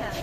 రద్దు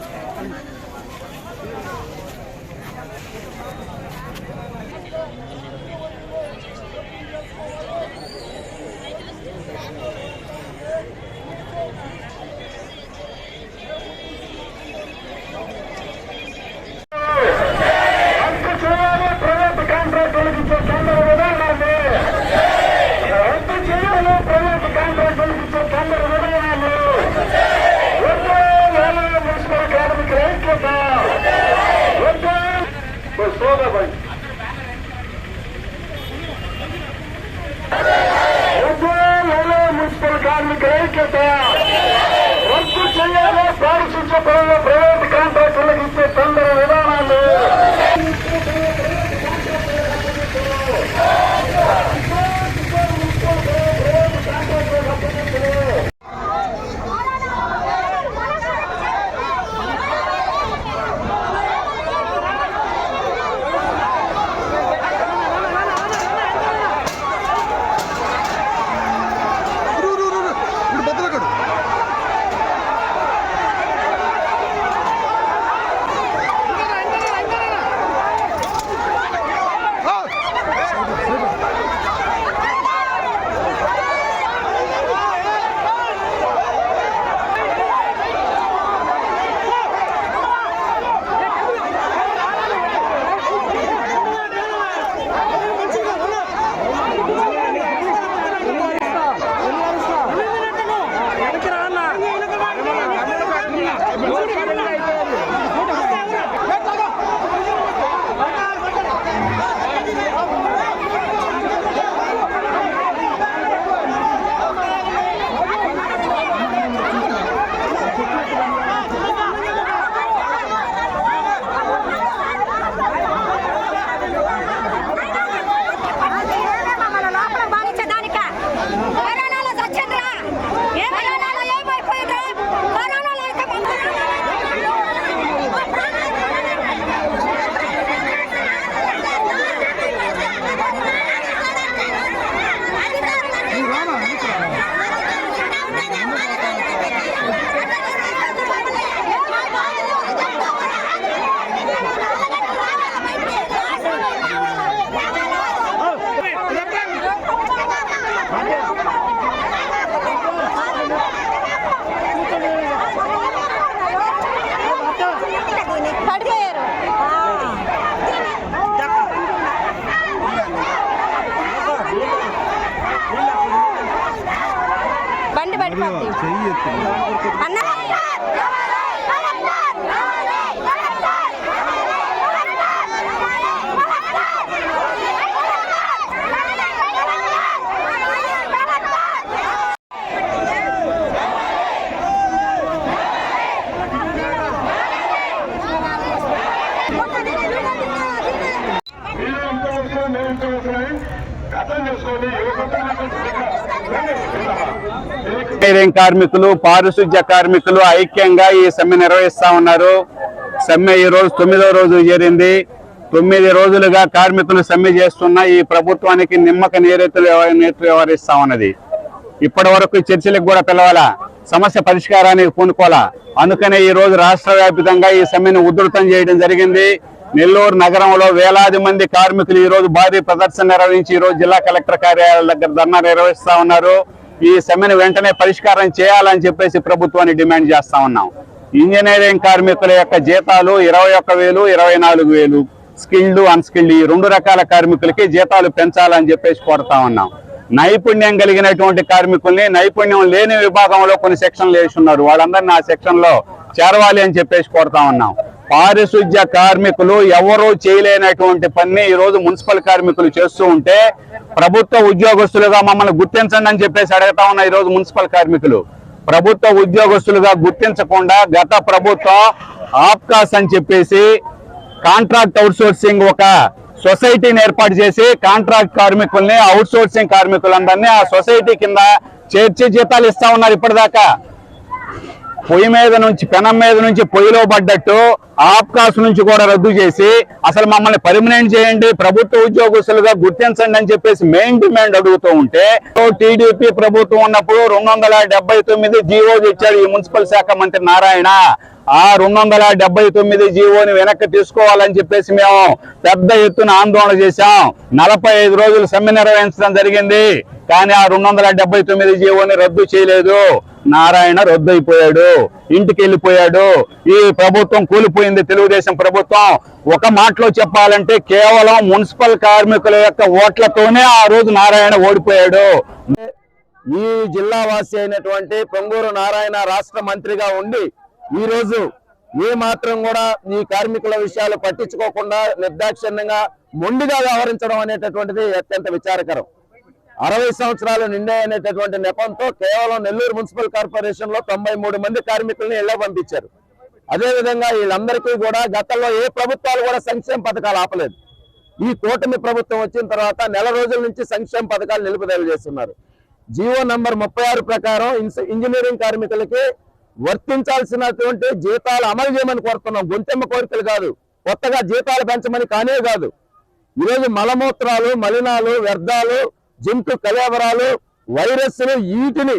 Yeah. అన్న! ఇంత అవసరం మేము ఇంత అర్థం చేసుకోండి. ఇంజనీరింగ్ కార్మికులు పారిశుధ్య కార్మికులు ఐక్యంగా ఈ సమ్మె నిర్వహిస్తా ఉన్నారు. సమ్మె ఈ రోజు తొమ్మిదో రోజు చేరింది. తొమ్మిది రోజులుగా కార్మికులు సమ్మె చేస్తున్న ఈ ప్రభుత్వానికి నిమ్మక నేరెత్తులు నేతలు వ్యవహరిస్తా ఉన్నది. ఇప్పటి వరకు చర్చలకు కూడా పిలవాలా? సమస్య పరిష్కారానికి పూనుకోవాలా? అందుకనే ఈ రోజు రాష్ట్ర వ్యాప్తంగా ఈ సమ్మెను ఉధృతం చేయడం జరిగింది. నెల్లూరు నగరంలో వేలాది మంది కార్మికులు ఈ రోజు భారీ ప్రదర్శన నిర్వహించి ఈ రోజు జిల్లా కలెక్టర్ కార్యాలయాల దగ్గర ధర్నా నిర్వహిస్తా ఉన్నారు. ఈ సమ్మెను వెంటనే పరిష్కారం చేయాలని చెప్పేసి ప్రభుత్వాన్ని డిమాండ్ చేస్తా ఉన్నాం. ఇంజనీరింగ్ కార్మికుల యొక్క జీతాలు ఇరవై ఒక్క వేలు ఇరవై నాలుగు వేలు. స్కిల్డ్ అన్స్కిల్డ్ ఈ రెండు రకాల కార్మికులకి జీతాలు పెంచాలని చెప్పేసి కోరుతా ఉన్నాం. నైపుణ్యం కలిగినటువంటి కార్మికుల్ని నైపుణ్యం లేని విభాగంలో కొన్ని సెక్షన్లు వేసి ఉన్నారు. వాళ్ళందరినీ ఆ సెక్షన్లో చేరవాలి అని చెప్పేసి కోరుతా ఉన్నాం. పారిశుధ్య కార్మికులు ఎవరూ చేయలేనటువంటి పని ఈ రోజు మున్సిపల్ కార్మికులు చేస్తూ ఉంటే ప్రభుత్వ ఉద్యోగస్తులుగా మమ్మల్ని గుర్తించండి అని చెప్పేసి అడుగుతా ఉన్నా ఈ రోజు మున్సిపల్ కార్మికులు. ప్రభుత్వ ఉద్యోగస్తులుగా గుర్తించకుండా గత ప్రభుత్వం ఆప్కాస్ అని చెప్పేసి కాంట్రాక్ట్ అవుట్సోర్సింగ్ ఒక సొసైటీని ఏర్పాటు చేసి కాంట్రాక్ట్ కార్మికుల్ని అవుట్సోర్సింగ్ కార్మికులందరినీ ఆ సొసైటీ కింద చేర్చి జీతాలు ఇస్తా ఉన్నారు ఇప్పటిదాకా. పొయ్యి మీద నుంచి పెనం మీద నుంచి పొయ్యిలో పడ్డట్టు ఆప్కాస్ నుంచి కూడా రద్దు చేసి అసలు మమ్మల్ని పర్మనెంట్ చేయండి ప్రభుత్వ ఉద్యోగస్తులుగా గుర్తించండి అని చెప్పేసి మెయిన్ డిమాండ్ అడుగుతూ ఉంటే టీడీపీ ప్రభుత్వం ఉన్నప్పుడు రెండు వందల డెబ్బై తొమ్మిది జీవో తెచ్చాడు ఈ మున్సిపల్ శాఖ మంత్రి నారాయణ. ఆ రెండు వందల డెబ్బై తొమ్మిది జీవోని వెనక్కి తీసుకోవాలని చెప్పేసి మేము పెద్ద ఎత్తున ఆందోళన చేశాం. నలభై ఐదు రోజులు సమ్మె నిర్వహించడం జరిగింది. కానీ ఆ రెండు వందల డెబ్బై తొమ్మిది జీవోని రద్దు చేయలేదు. నారాయణ రద్దయిపోయాడు. ఇంటికి వెళ్ళిపోయాడు ఈ ప్రభుత్వం కూలిపోయింది. తెలుగుదేశం ప్రభుత్వం ఒక మాటలో చెప్పాలంటే కేవలం మున్సిపల్ కార్మికుల యొక్క ఓట్లతోనే ఆ రోజు నారాయణ ఓడిపోయాడు. ఈ జిల్లా వాసి అయినటువంటి పొంగూరు నారాయణ రాష్ట్ర మంత్రిగా ఉండి ఈ రోజు ఏ మాత్రం కూడా ఈ కార్మికుల విషయాలు పట్టించుకోకుండా నిర్దాక్షిణ్యంగా మొండిగా వ్యవహరించడం అనేటటువంటిది అత్యంత విచారకరం. అరవై సంవత్సరాలు నిండాయనేటటువంటి నెపంతో కేవలం నెల్లూరు మున్సిపల్ కార్పొరేషన్లో తొంభై మూడు మంది కార్మికుల్ని ఇళ్ళ పంపించారు. అదేవిధంగా వీళ్ళందరికీ కూడా గతంలో ఏ ప్రభుత్వాలు కూడా సంక్షేమ పథకాలు ఆపలేదు. ఈ కూటమి ప్రభుత్వం వచ్చిన తర్వాత నెల రోజుల నుంచి సంక్షేమ పథకాలు నిలుపుదల చేస్తున్నారు. జీవో నంబర్ ముప్పై ఆరు ప్రకారం ఇంజనీరింగ్ కార్మికులకి వర్తించాల్సినటువంటి జీతాలు అమలు చేయమని కోరుతున్నాం. గుంటెమ్మ కోరికలు కాదు. కొత్తగా జీతాలు పెంచమని కానే కాదు. ఈరోజు మలమూత్రాలు మలినాలు వ్యర్థాలు జంతు కలేవరాలు వైరస్లు వీటిని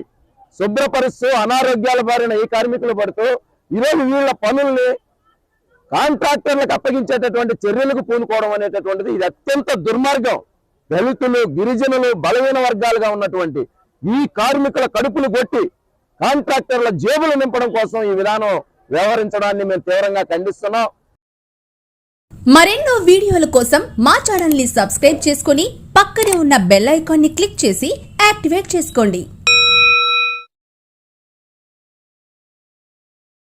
శుభ్రపరుస్తూ అనారోగ్యాల బారిన ఈ కార్మికులు పడుతూ ఈరోజు వీళ్ళ పనుల్ని కాంట్రాక్టర్లకు అప్పగించేటటువంటి చర్యలకు పూనుకోవడం అనేటటువంటిది ఇది అత్యంత దుర్మార్గం. దళితులు గిరిజనులు బలహీన వర్గాలుగా ఉన్నటువంటి ఈ కార్మికుల కడుపులు కొట్టి కాంట్రాక్టర్ల జేబులు నింపడం కోసం ఈ విధానం వ్యవహరించడాన్ని మేము తీవ్రంగా ఖండిస్తున్నాం. మరెన్నో వీడియోల కోసం మా ఛానల్ని సబ్స్క్రైబ్ చేసుకుని పక్కనే ఉన్న బెల్ ఐకాన్ని క్లిక్ చేసి యాక్టివేట్ చేసుకోండి.